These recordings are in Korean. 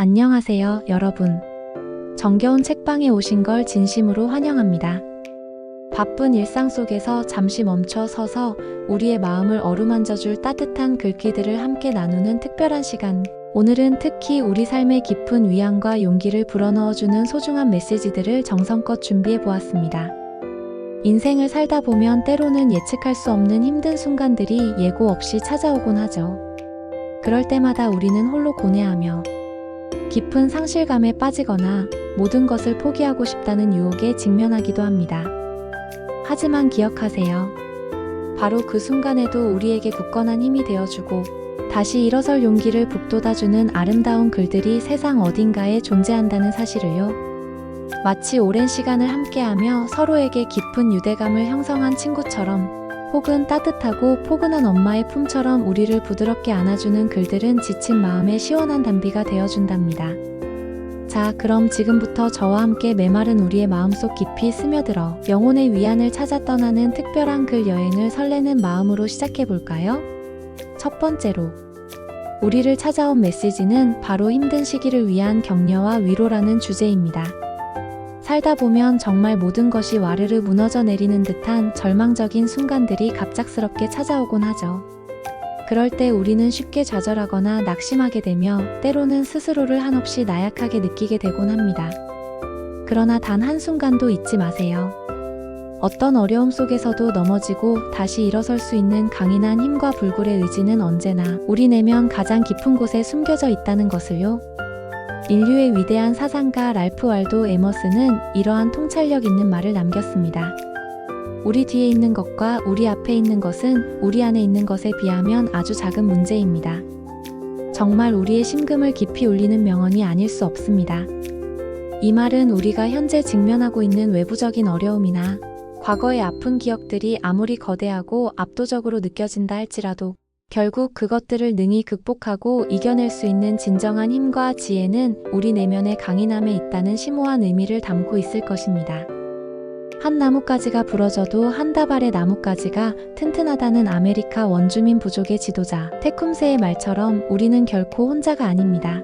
안녕하세요, 여러분. 정겨운 책방에 오신 걸 진심으로 환영합니다. 바쁜 일상 속에서 잠시 멈춰 서서 우리의 마음을 어루만져 줄 따뜻한 글귀들을 함께 나누는 특별한 시간. 오늘은 특히 우리 삶에 깊은 위안과 용기를 불어넣어주는 소중한 메시지들을 정성껏 준비해 보았습니다. 인생을 살다 보면 때로는 예측할 수 없는 힘든 순간들이 예고 없이 찾아오곤 하죠. 그럴 때마다 우리는 홀로 고뇌하며 깊은 상실감에 빠지거나 모든 것을 포기하고 싶다는 유혹에 직면하기도 합니다. 하지만 기억하세요. 바로 그 순간에도 우리에게 굳건한 힘이 되어주고 다시 일어설 용기를 북돋아주는 아름다운 글들이 세상 어딘가에 존재한다는 사실을요. 마치 오랜 시간을 함께하며 서로에게 깊은 유대감을 형성한 친구처럼 혹은 따뜻하고 포근한 엄마의 품처럼 우리를 부드럽게 안아주는 글들은 지친 마음에 시원한 단비가 되어준답니다. 자, 그럼 지금부터 저와 함께 메마른 우리의 마음속 깊이 스며들어 영혼의 위안을 찾아 떠나는 특별한 글 여행을 설레는 마음으로 시작해 볼까요? 첫 번째로, 우리를 찾아온 메시지는 바로 힘든 시기를 위한 격려와 위로라는 주제입니다. 살다 보면 정말 모든 것이 와르르 무너져 내리는 듯한 절망적인 순간들이 갑작스럽게 찾아오곤 하죠. 그럴 때 우리는 쉽게 좌절하거나 낙심하게 되며 때로는 스스로를 한없이 나약하게 느끼게 되곤 합니다. 그러나 단 한순간도 잊지 마세요. 어떤 어려움 속에서도 넘어지고 다시 일어설 수 있는 강인한 힘과 불굴의 의지는 언제나 우리 내면 가장 깊은 곳에 숨겨져 있다는 것을요. 인류의 위대한 사상가 랄프 wal도 에머스는 이러한 통찰력 있는 말을 남겼습니다. 우리 뒤에 있는 것과 우리 앞에 있는 것은 우리 안에 있는 것에 비하면 아주 작은 문제입니다. 정말 우리의 심금을 깊이 울리는 명언이 아닐 수 없습니다. 이 말은 우리가 현재 직면하고 있는 외부적인 어려움이나 과거의 아픈 기억들이 아무리 거대하고 압도적으로 느껴진다 할지라도 결국 그것들을 능히 극복하고 이겨낼 수 있는 진정한 힘과 지혜는 우리 내면의 강인함에 있다는 심오한 의미를 담고 있을 것입니다. 한 나뭇가지가 부러져도 한 다발의 나뭇가지가 튼튼하다는 아메리카 원주민 부족의 지도자 테쿰세의 말처럼 우리는 결코 혼자가 아닙니다.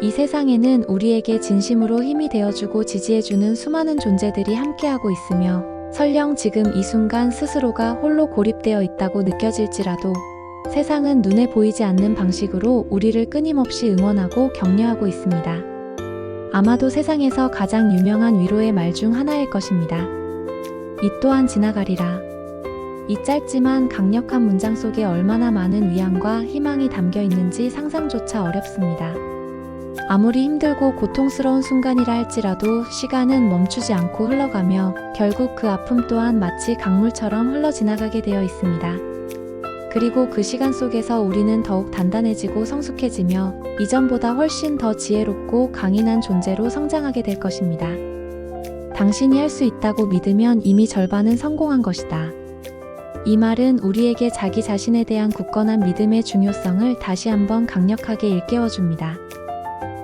이 세상에는 우리에게 진심으로 힘이 되어주고 지지해주는 수많은 존재들이 함께하고 있으며 설령 지금 이 순간 스스로가 홀로 고립되어 있다고 느껴질지라도 세상은 눈에 보이지 않는 방식으로 우리를 끊임없이 응원하고 격려하고 있습니다. 아마도 세상에서 가장 유명한 위로의 말 중 하나일 것입니다. 이 또한 지나가리라. 이 짧지만 강력한 문장 속에 얼마나 많은 위안과 희망이 담겨 있는지 상상조차 어렵습니다. 아무리 힘들고 고통스러운 순간이라 할지라도 시간은 멈추지 않고 흘러가며 결국 그 아픔 또한 마치 강물처럼 흘러 지나가게 되어 있습니다. 그리고 그 시간 속에서 우리는 더욱 단단해지고 성숙해지며 이전보다 훨씬 더 지혜롭고 강인한 존재로 성장하게 될 것입니다. 당신이 할 수 있다고 믿으면 이미 절반은 성공한 것이다. 이 말은 우리에게 자기 자신에 대한 굳건한 믿음의 중요성을 다시 한번 강력하게 일깨워 줍니다.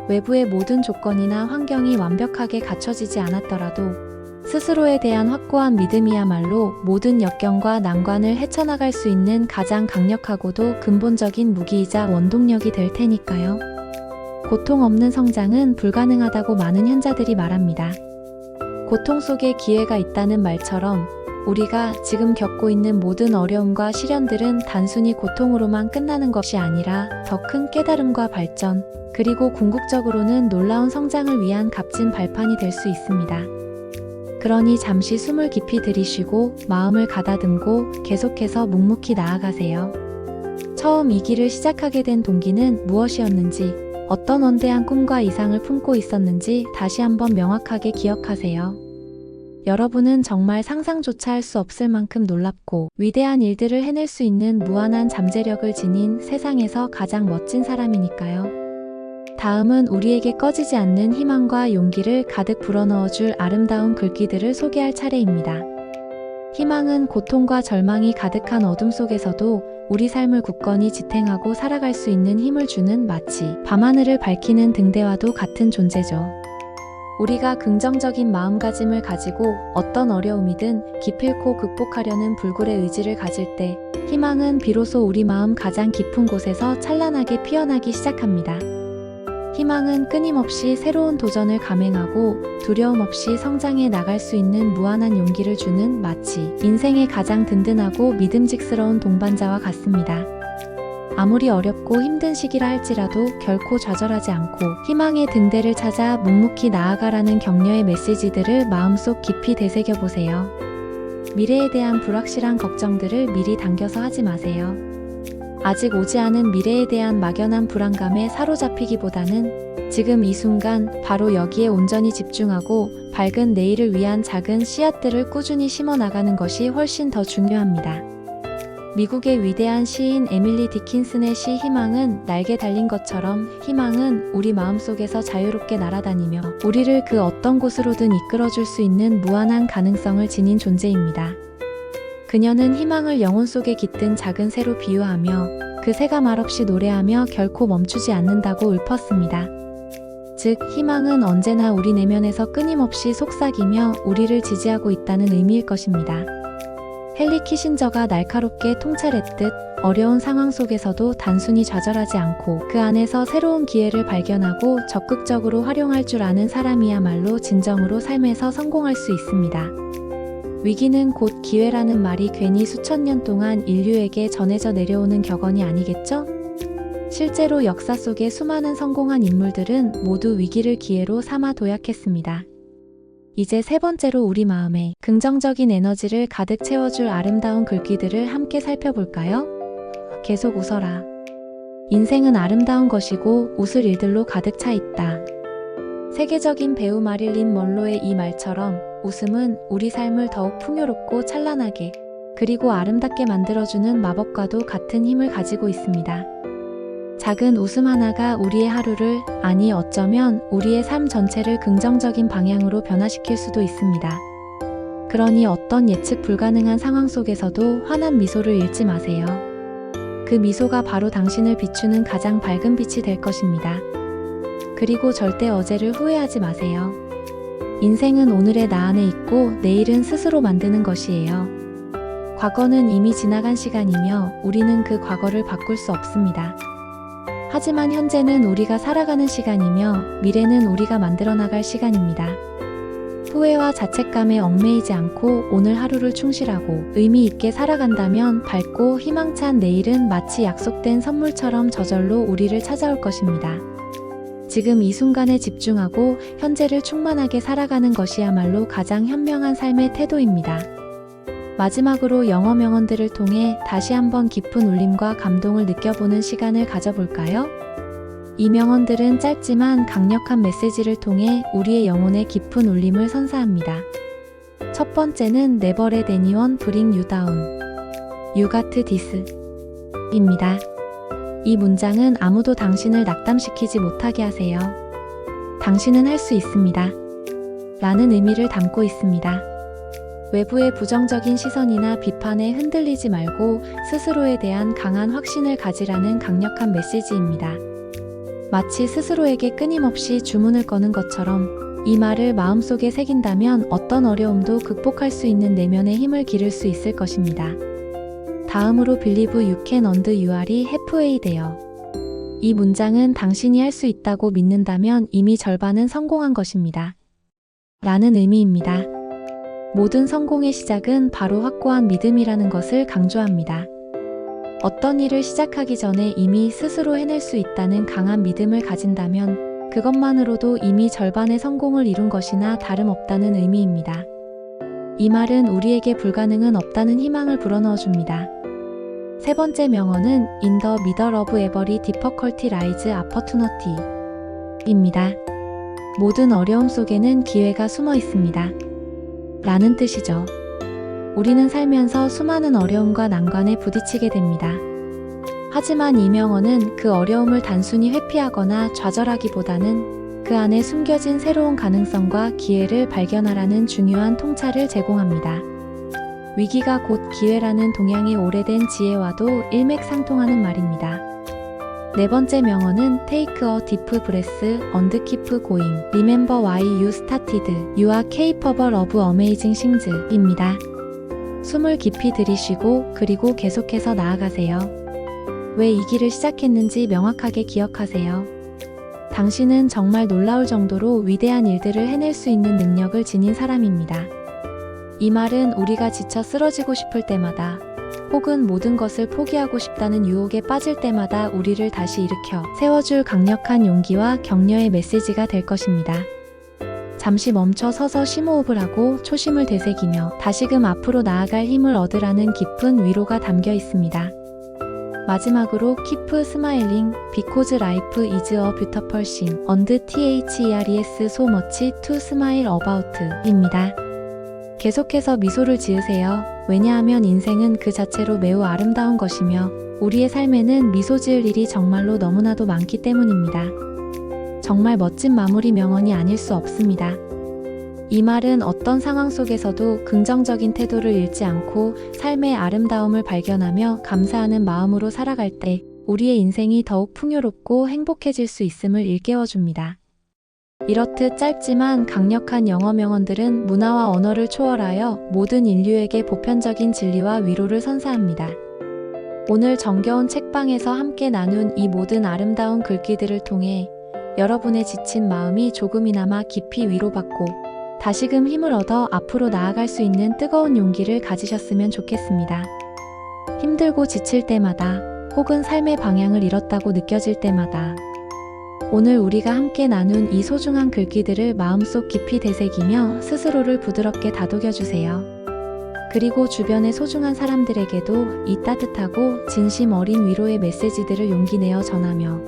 외부의 모든 조건이나 환경이 완벽하게 갖춰지지 않았더라도 스스로에 대한 확고한 믿음이야말로 모든 역경과 난관을 헤쳐나갈 수 있는 가장 강력하고도 근본적인 무기이자 원동력이 될 테니까요. 고통 없는 성장은 불가능하다고 많은 현자들이 말합니다. 고통 속에 기회가 있다는 말처럼 우리가 지금 겪고 있는 모든 어려움과 시련들은 단순히 고통으로만 끝나는 것이 아니라 더 큰 깨달음과 발전, 그리고 궁극적으로는 놀라운 성장을 위한 값진 발판이 될 수 있습니다. 그러니 잠시 숨을 깊이 들이쉬고 마음을 가다듬고 계속해서 묵묵히 나아가세요. 처음 이 길을 시작하게 된 동기는 무엇이었는지, 어떤 원대한 꿈과 이상을 품고 있었는지 다시 한번 명확하게 기억하세요. 여러분은 정말 상상조차 할 수 없을 만큼 놀랍고 위대한 일들을 해낼 수 있는 무한한 잠재력을 지닌 세상에서 가장 멋진 사람이니까요. 다음은 우리에게 꺼지지 않는 희망과 용기를 가득 불어넣어 줄 아름다운 글귀들을 소개할 차례입니다. 희망은 고통과 절망이 가득한 어둠 속에서도 우리 삶을 굳건히 지탱하고 살아갈 수 있는 힘을 주는 마치 밤하늘을 밝히는 등대와도 같은 존재죠. 우리가 긍정적인 마음가짐을 가지고 어떤 어려움이든 기필코 극복하려는 불굴의 의지를 가질 때 희망은 비로소 우리 마음 가장 깊은 곳에서 찬란하게 피어나기 시작합니다. 희망은 끊임없이 새로운 도전을 감행하고 두려움 없이 성장해 나갈 수 있는 무한한 용기를 주는 마치 인생의 가장 든든하고 믿음직스러운 동반자와 같습니다. 아무리 어렵고 힘든 시기라 할지라도 결코 좌절하지 않고 희망의 등대를 찾아 묵묵히 나아가라는 격려의 메시지들을 마음속 깊이 되새겨 보세요. 미래에 대한 불확실한 걱정들을 미리 당겨서 하지 마세요. 아직 오지 않은 미래에 대한 막연한 불안감에 사로잡히기보다는 지금 이 순간 바로 여기에 온전히 집중하고 밝은 내일을 위한 작은 씨앗들을 꾸준히 심어 나가는 것이 훨씬 더 중요합니다. 미국의 위대한 시인 에밀리 디킨슨의 시 희망은 날개 달린 것처럼 희망은 우리 마음속에서 자유롭게 날아다니며 우리를 그 어떤 곳으로든 이끌어줄 수 있는 무한한 가능성을 지닌 존재입니다. 그녀는 희망을 영혼 속에 깃든 작은 새로 비유하며 그 새가 말없이 노래하며 결코 멈추지 않는다고 읊었습니다. 즉, 희망은 언제나 우리 내면에서 끊임없이 속삭이며 우리를 지지하고 있다는 의미일 것입니다. 헨리 키신저가 날카롭게 통찰했듯 어려운 상황 속에서도 단순히 좌절하지 않고 그 안에서 새로운 기회를 발견하고 적극적으로 활용할 줄 아는 사람이야말로 진정으로 삶에서 성공할 수 있습니다. 위기는 곧 기회라는 말이 괜히 수천 년 동안 인류에게 전해져 내려오는 격언이 아니겠죠? 실제로 역사 속의 수많은 성공한 인물들은 모두 위기를 기회로 삼아 도약했습니다. 이제 세 번째로 우리 마음에 긍정적인 에너지를 가득 채워줄 아름다운 글귀들을 함께 살펴볼까요? 계속 웃어라. 인생은 아름다운 것이고 웃을 일들로 가득 차 있다. 세계적인 배우 마릴린 먼로의 이 말처럼 웃음은 우리 삶을 더욱 풍요롭고 찬란하게 그리고 아름답게 만들어주는 마법과도 같은 힘을 가지고 있습니다. 작은 웃음 하나가 우리의 하루를, 아니 어쩌면 우리의 삶 전체를 긍정적인 방향으로 변화시킬 수도 있습니다. 그러니 어떤 예측 불가능한 상황 속에서도 환한 미소를 잃지 마세요. 그 미소가 바로 당신을 비추는 가장 밝은 빛이 될 것입니다. 그리고 절대 어제를 후회하지 마세요. 인생은 오늘의 나 안에 있고 내일은 스스로 만드는 것이에요. 과거는 이미 지나간 시간이며 우리는 그 과거를 바꿀 수 없습니다. 하지만 현재는 우리가 살아가는 시간이며 미래는 우리가 만들어 나갈 시간입니다. 후회와 자책감에 얽매이지 않고 오늘 하루를 충실하고 의미 있게 살아간다면 밝고 희망찬 내일은 마치 약속된 선물처럼 저절로 우리를 찾아올 것입니다. 지금 이 순간에 집중하고 현재를 충만하게 살아가는 것이야말로 가장 현명한 삶의 태도입니다. 마지막으로 영어 명언들을 통해 다시 한번 깊은 울림과 감동을 느껴보는 시간을 가져볼까요? 이 명언들은 짧지만 강력한 메시지를 통해 우리의 영혼에 깊은 울림을 선사합니다. 첫 번째는 bring you down. You got this. 입니다. 이 문장은 아무도 당신을 낙담시키지 못하게 하세요. 당신은 할 수 있습니다. 라는 의미를 담고 있습니다. 외부의 부정적인 시선이나 비판에 흔들리지 말고 스스로에 대한 강한 확신을 가지라는 강력한 메시지입니다. 마치 스스로에게 끊임없이 주문을 거는 것처럼 이 말을 마음속에 새긴다면 어떤 어려움도 극복할 수 있는 내면의 힘을 기를 수 있을 것입니다. 다음으로 You Can and You Are이 halfway 돼요. 이 문장은 당신이 할 수 있다고 믿는다면 이미 절반은 성공한 것입니다. 라는 의미입니다. 모든 성공의 시작은 바로 확고한 믿음이라는 것을 강조합니다. 어떤 일을 시작하기 전에 이미 스스로 해낼 수 있다는 강한 믿음을 가진다면 그것만으로도 이미 절반의 성공을 이룬 것이나 다름없다는 의미입니다. 이 말은 우리에게 불가능은 없다는 희망을 불어넣어 줍니다. 세 번째 명언은 In the middle of every difficulty lies opportunity 입니다. 모든 어려움 속에는 기회가 숨어 있습니다. 라는 뜻이죠. 우리는 살면서 수많은 어려움과 난관에 부딪히게 됩니다. 하지만 이 명언은 그 어려움을 단순히 회피하거나 좌절하기보다는 그 안에 숨겨진 새로운 가능성과 기회를 발견하라는 중요한 통찰을 제공합니다. 위기가 곧 기회라는 동양의 오래된 지혜와도 일맥상통하는 말입니다. 네 번째 명언은 Take a deep breath and keep going. Remember why you started. You are capable of amazing things. 입니다. 숨을 깊이 들이쉬고 그리고 계속해서 나아가세요. 왜 이 길을 시작했는지 명확하게 기억하세요. 당신은 정말 놀라울 정도로 위대한 일들을 해낼 수 있는 능력을 지닌 사람입니다. 이 말은 우리가 지쳐 쓰러지고 싶을 때마다 혹은 모든 것을 포기하고 싶다는 유혹에 빠질 때마다 우리를 다시 일으켜 세워줄 강력한 용기와 격려의 메시지가 될 것입니다. 잠시 멈춰 서서 심호흡을 하고 초심을 되새기며 다시금 앞으로 나아갈 힘을 얻으라는 깊은 위로가 담겨 있습니다. 마지막으로 Keep Smiling Because Life is a Beautiful Thing and THERES so much to smile about 입니다. 계속해서 미소를 지으세요. 왜냐하면 인생은 그 자체로 매우 아름다운 것이며 우리의 삶에는 미소 지을 일이 정말로 너무나도 많기 때문입니다. 정말 멋진 마무리 명언이 아닐 수 없습니다. 이 말은 어떤 상황 속에서도 긍정적인 태도를 잃지 않고 삶의 아름다움을 발견하며 감사하는 마음으로 살아갈 때 우리의 인생이 더욱 풍요롭고 행복해질 수 있음을 일깨워줍니다. 이렇듯 짧지만 강력한 영어 명언들은 문화와 언어를 초월하여 모든 인류에게 보편적인 진리와 위로를 선사합니다. 오늘 정겨운 책방에서 함께 나눈 이 모든 아름다운 글귀들을 통해 여러분의 지친 마음이 조금이나마 깊이 위로받고 다시금 힘을 얻어 앞으로 나아갈 수 있는 뜨거운 용기를 가지셨으면 좋겠습니다. 힘들고 지칠 때마다 혹은 삶의 방향을 잃었다고 느껴질 때마다 오늘 우리가 함께 나눈 이 소중한 글귀들을 마음속 깊이 되새기며 스스로를 부드럽게 다독여 주세요. 그리고 주변의 소중한 사람들에게도 이 따뜻하고 진심 어린 위로의 메시지들을 용기 내어 전하며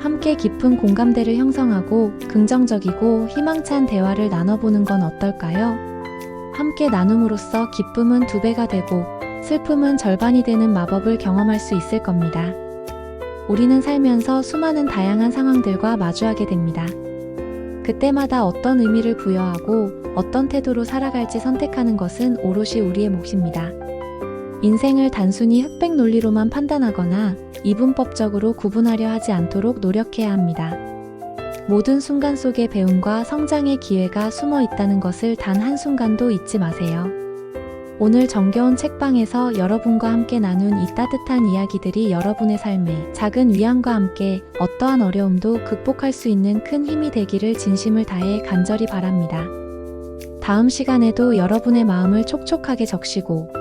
함께 깊은 공감대를 형성하고 긍정적이고 희망찬 대화를 나눠보는 건 어떨까요? 함께 나눔으로써 기쁨은 두 배가 되고 슬픔은 절반이 되는 마법을 경험할 수 있을 겁니다. 우리는 살면서 수많은 다양한 상황들과 마주하게 됩니다. 그때마다 어떤 의미를 부여하고 어떤 태도로 살아갈지 선택하는 것은 오롯이 우리의 몫입니다. 인생을 단순히 흑백 논리로만 판단하거나 이분법적으로 구분하려 하지 않도록 노력해야 합니다. 모든 순간 속에 배움과 성장의 기회가 숨어 있다는 것을 단 한순간도 잊지 마세요. 오늘 정겨운 책방에서 여러분과 함께 나눈 이 따뜻한 이야기들이 여러분의 삶에 작은 위안과 함께 어떠한 어려움도 극복할 수 있는 큰 힘이 되기를 진심을 다해 간절히 바랍니다. 다음 시간에도 여러분의 마음을 촉촉하게 적시고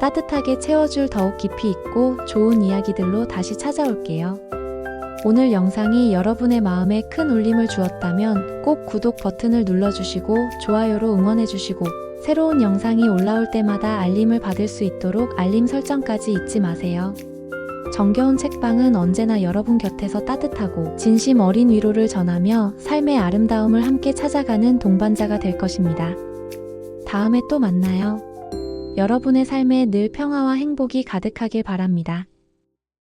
따뜻하게 채워줄 더욱 깊이 있고 좋은 이야기들로 다시 찾아올게요. 오늘 영상이 여러분의 마음에 큰 울림을 주었다면 꼭 구독 버튼을 눌러주시고 좋아요로 응원해주시고 새로운 영상이 올라올 때마다 알림을 받을 수 있도록 알림 설정까지 잊지 마세요. 정겨운 책방은 언제나 여러분 곁에서 따뜻하고 진심 어린 위로를 전하며 삶의 아름다움을 함께 찾아가는 동반자가 될 것입니다. 다음에 또 만나요. 여러분의 삶에 늘 평화와 행복이 가득하길 바랍니다.